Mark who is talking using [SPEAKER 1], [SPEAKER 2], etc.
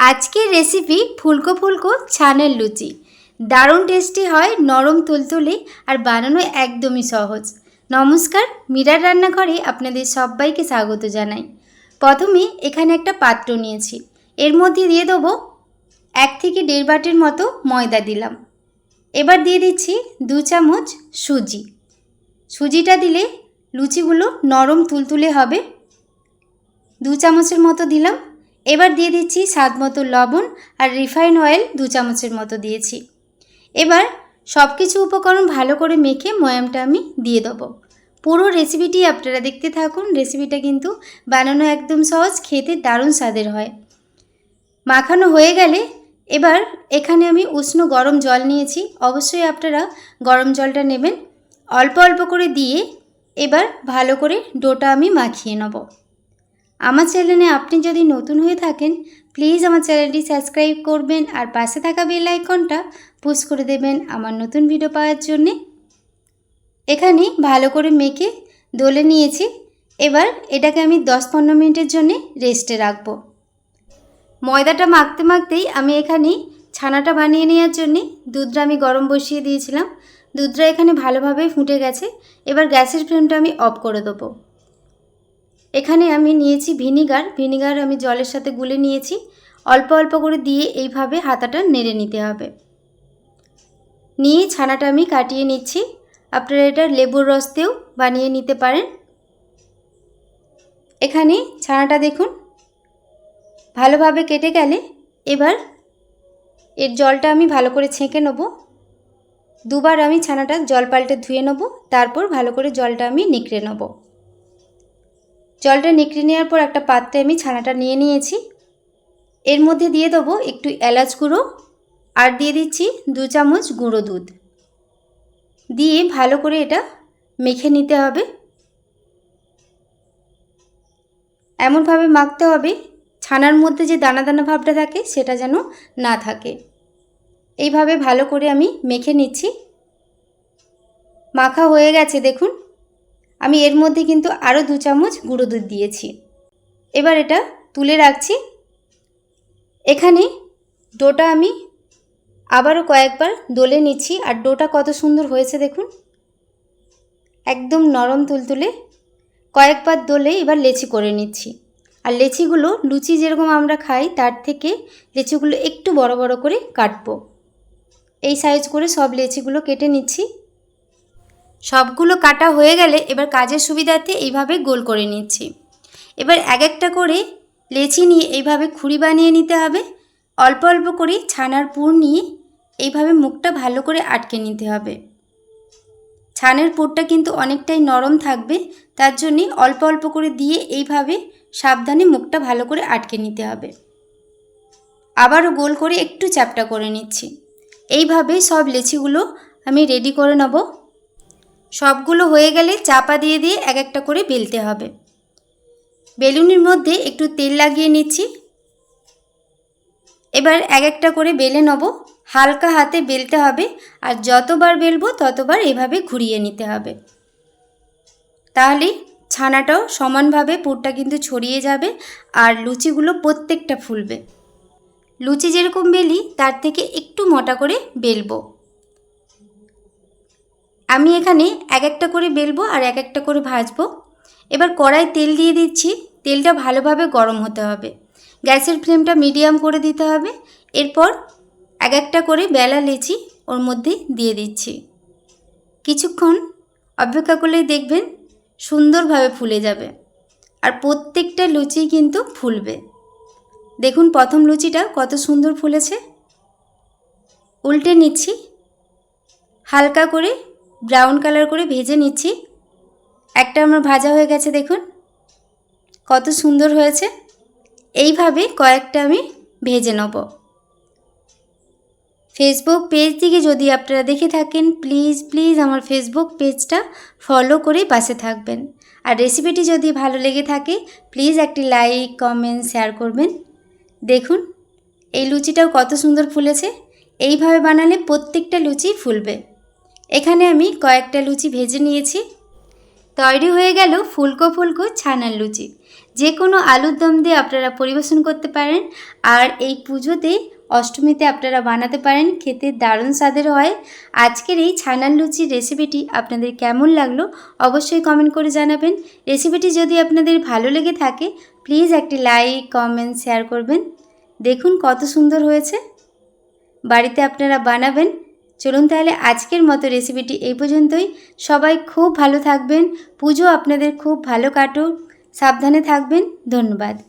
[SPEAKER 1] আজকের রেসিপি ফুলকো ফুলকো ছানের লুচি। দারুণ টেস্টি হয়, নরম তুলতুলে আর বানানো একদমই সহজ। নমস্কার, মীরার রান্নাঘরে আপনাদের সবাইকে স্বাগত জানাই। প্রথমে এখানে একটা পাত্র নিয়েছি। এর মধ্যে দিয়ে দেবো এক থেকে দেড় বাটির মতো ময়দা দিলাম। এবার দিয়ে দিচ্ছি দু চামচ সুজি। সুজিটা দিলে লুচিগুলো নরম তুলতুলে হবে। দু চামচের মতো দিলাম এবার দিয়ে দিচ্ছি স্বাদ মতো লবণ আর রিফাইন অয়েল দু চামচের মতো দিয়েছি। এবার সব কিছু উপকরণ ভালো করে মেখে ময়ামটা আমি দিয়ে দেবো। পুরো রেসিপিটি আপনারা দেখতে থাকুন, রেসিপিটা কিন্তু বানানো একদম সহজ, খেতে দারুণ স্বাদের হয়। মাখানো হয়ে গেলে এবার এখানে আমি উষ্ণ গরম জল নিয়েছি, অবশ্যই আপনারা গরম জলটা নেবেন। অল্প অল্প করে দিয়ে এবার ভালো করে ডোটা আমি মাখিয়ে নেব। আমার চ্যানেলে আপনি যদি নতুন হয়ে থাকেন প্লিজ আমার চ্যানেলটি সাবস্ক্রাইব করবেন আর পাশে থাকা বেল আইকনটা পুশ করে দেবেন আমার নতুন ভিডিও পাওয়ার জন্যে। এখানে ভালো করে মেখে দোলে নিয়েছি। এবার এটাকে আমি দশ পনেরো মিনিটের জন্যে রেস্টে রাখব। ময়দাটা মাখতে মাখতেই আমি এখানে ছানাটা বানিয়ে নেওয়ার জন্যে দুধটা আমি গরম বসিয়ে দিয়েছিলাম। দুধটা এখানে ভালোভাবে ফুটে গেছে। এবার গ্যাসের ফ্লেমটা আমি অফ করে দেবো। এখানে আমি নিয়েছি ভিনিগার। ভিনিগার আমি জলের সাথে গুলে নিয়েছি। অল্প অল্প করে দিয়ে এইভাবে হাতাটা নেড়ে নিতে হবে। নিয়ে ছানাটা আমি কাটিয়ে নিচ্ছি। আপনারা এটা লেবুর রস দিয়েও বানিয়ে নিতে পারেন। এখানে ছানাটা দেখুন। ভালোভাবে কেটে গেলে এবার এর জলটা আমি ভালো করে ছেঁকে নেব। দুবার আমি ছানাটা জল পাল্টে ধুয়ে নেব। তারপর ভালো করে জলটা আমি নিকড়ে নেব। জলটা নিকড়ে নেওয়ার পর একটা পাত্রে আমি ছানাটা নিয়ে নিয়েছি। এর মধ্যে দিয়ে দেবো একটু এলাচ গুঁড়ো আর দিয়ে দিচ্ছি দু চামচ গুঁড়ো দুধ। দিয়ে ভালো করে এটা মেখে নিতে হবে। এমনভাবে মাখতে হবে ছানার মধ্যে যে দানা দানা ভাবটা থাকে সেটা যেন না থাকে। এইভাবে ভালো করে আমি মেখে নিচ্ছি। মাখা হয়ে গেছে দেখুন। আমি এর মধ্যে কিন্তু আরও দু চামচ গুঁড়ো দুধ দিয়েছি। এবার এটা তুলে রাখছি। এখানে ডোটা আমি আবারও কয়েকবার দোলে নিচ্ছি। আর ডোটা কত সুন্দর হয়েছে দেখুন। একদম নরম তুলতুলে কয়েকবার দোলে এবার লেচি করে নিচ্ছি। আর লেচিগুলো লুচি যেরকম আমরা খাই, তার থেকে লেচিগুলো একটু বড় বড় করে কাটবো। এই সাইজ করে সব লেচিগুলো কেটে নিচ্ছি। সবগুলো কাটা হয়ে গেলে এবার কাজের সুবিধার্থে এইভাবে গোল করে নিচ্ছি। এবার এক একটা করে লেচি নিয়ে এইভাবে খুঁড়ি বানিয়ে নিতে হবে। অল্প অল্প করে ছানার পুর নিয়ে এইভাবে মুখটা ভালো করে আটকে নিতে হবে। ছানের পুরটা কিন্তু অনেকটাই নরম থাকবে, তার জন্যে অল্প অল্প করে দিয়ে এইভাবে সাবধানে মুখটা ভালো করে আটকে নিতে হবে। আবারও গোল করে একটু চ্যাপটা করে নিচ্ছি। এইভাবে সব লেচিগুলো আমি রেডি করে নেব। সবগুলো হয়ে গেলে চাপা দিয়ে দিয়ে এক একটা করে বেলতে হবে। বেলুনের মধ্যে একটু তেল লাগিয়ে নিচ্ছি। এবার এক একটা করে বেলে নেব। হালকা হাতে বেলতে হবে আর যতবার বেলবো ততবার এভাবে ঘুরিয়ে নিতে হবে। তাহলে ছানাটাও সমানভাবে পুরটা কিন্তু ছড়িয়ে যাবে আর লুচিগুলো প্রত্যেকটা ফুলবে। লুচি যেরকম বেলি তার থেকে একটু মোটা করে বেলবো। আমি এখানে এক একটা করে বেলবো আর এক একটা করে ভাজবো। এবার কড়াই তেল দিয়ে দিচ্ছি। তেলটা ভালোভাবে গরম হতে হবে। গ্যাসের ফ্লেমটা মিডিয়াম করে দিতে হবে। এরপর এক একটা করে বেলা লেচি ওর মধ্যে দিয়ে দিচ্ছি। কিছুক্ষণ অপেক্ষা করলেই দেখবেন সুন্দরভাবে ফুলে যাবে আর প্রত্যেকটা লুচি কিন্তু ফুলবে। দেখুন প্রথম লুচিটা কত সুন্দর ফুলেছে। উল্টে নিচ্ছি। হালকা করে ব্রাউন কালার করে ভেজে নিচ্ছি। একটা আমার ভাজা হয়ে গেছে, দেখুন। কত সুন্দর হয়েছে। এইভাবে কয়েকটা আমি ভেজে নেব। ফেসবুক পেজ থেকে যদি আপনারা দেখে থাকেন প্লিজ প্লিজ আমার ফেসবুক পেজটা ফলো করে পাশে থাকবেন। আর রেসিপিটি যদি ভালো লেগে থাকে প্লিজ একটি লাইক কমেন্ট শেয়ার করবেন। দেখুন, এই লুচিটাও কত সুন্দর ফুলেছে। এইভাবে বানালে প্রত্যেকটা লুচি ফুলবে। এখানে আমি কয়েকটা লুচি ভেজে নিয়েছি। তৈরি হয়ে গেল ফুলকো ফুলকো ছানার লুচি। যে কোনো আলুর দম দিয়ে আপনারা পরিবেশন করতে পারেন আর এই পুজোতে অষ্টমীতে আপনারা বানাতে পারেন। খেতে দারুণ স্বাদের হয়। আজকের এই ছানার লুচির রেসিপিটি আপনাদের কেমন লাগল অবশ্যই কমেন্ট করে জানাবেন। রেসিপিটি যদি আপনাদের ভালো লেগে থাকে, প্লিজ একটি লাইক, কমেন্ট, শেয়ার করবেন। দেখুন কত সুন্দর হয়েছে। বাড়িতে আপনারা বানাবেন চলুন তাহলে আজকের মতো রেসিপিটি এই পর্যন্তই। সবাই খুব ভালো থাকবেন। পুজো আপনাদের খুব ভালো কাটুক। সাবধানে থাকবেন। ধন্যবাদ।